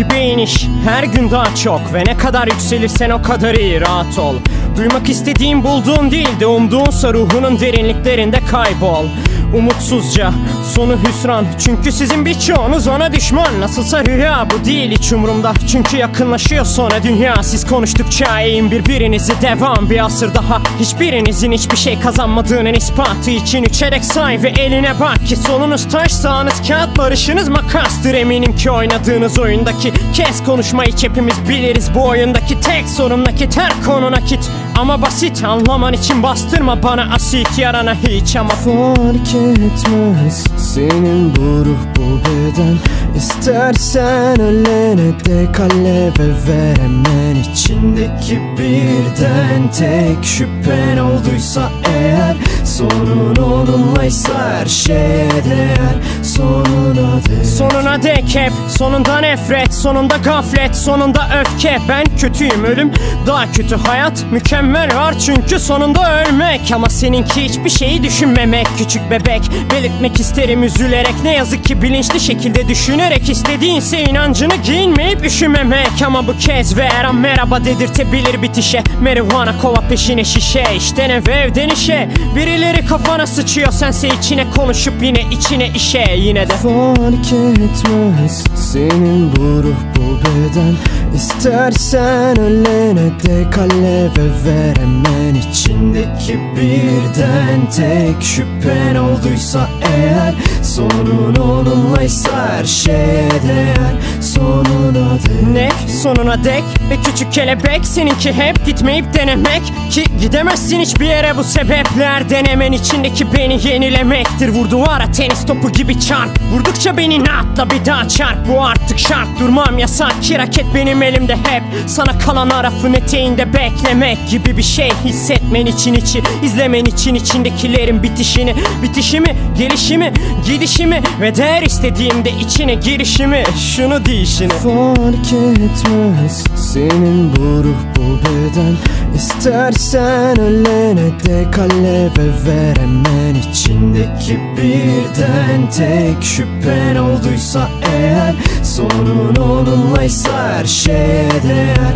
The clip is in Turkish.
dibe iniş. Her gün daha çok Ve ne kadar yükselirsen o kadar iyi rahat ol. Duymak istediğin bulduğun değil de umduğunsa ruhunun derinliklerinde kaybol Umutsuzca sonu hüsran. Çünkü sizin birçoğunuz ona düşman. Nasılsa rüya bu değil hiç umurumda. Çünkü yakınlaşıyor sonra dünya. Siz konuştukça eğin birbirinizi devam Bir asır daha. Hiçbirinizin hiçbir şey kazanmadığının ispatı için Üçerek say ve eline bak ki Solunuz taş sağınız kağıt barışınız makastır. Eminim ki oynadığınız oyundaki Kes konuşmayı hepimiz biliriz. Bu oyundaki tek sorun nakit her konu nakit Ama basit anlaman için bastırma bana asit. Yarana hiç ama Fark etmez. Senin bu ruh bu beden. İstersen ölene dek alev ver hemen içindeki birden. Tek şüphen olduysa eğer Sonun onunlaysa her şeye değer. Sonuna dek. Sonuna dek hep. Sonunda nefret Sonunda gaflet Sonunda öfke. Ben kötüyüm ölüm. Daha kötü hayat Mükemmel var çünkü sonunda ölmek. Ama seninki hiçbir şeyi düşünmemek. Küçük bebek Belirtmek isterim üzülerek. Ne yazık ki bilinçli şekilde düşünerek istediğinse inancını giyinmeyip üşümemek. Ama bu kez ve her an merhaba dedirtebilir bitişe. Marihuana kova peşine şişe İşte ne ve evden işe. Birileri kafana sıçıyor sense içine konuşup yine içine işe. Yine de. Fark etmez senin bu beden İstersen ölene dek alev ver içindeki birden. Tek şüphen olduysa eğer Sonun onunlaysa her şeye değer Sonuna dek. Ne? Sonuna dek? Ve küçük kelebek Seninki hep gitmeyip denemek. Ki gidemezsin hiçbir yere bu sebepler Denemen içindeki beni yenilemektir. Vur duvara tenis topu gibi çarp. Vurdukça beni atla bir daha çarp. Bu artık şart. Durmam yasak ki raket benim elimde hep. Sana kalan arafın eteğinde beklemek gibi bir şey Hissetmen için içi izlemen için içindekilerin bitişini Bitişimi gelişimi gidişimi Ve değer istediğimde içine girişimi. Şunu deyişini Fark etmez senin bu ruh bu beden. İstersen ölene dek alev ver hemen içindeki birden. Tek şüphen olduysa eğer Sonun onunlaysa her şeye değer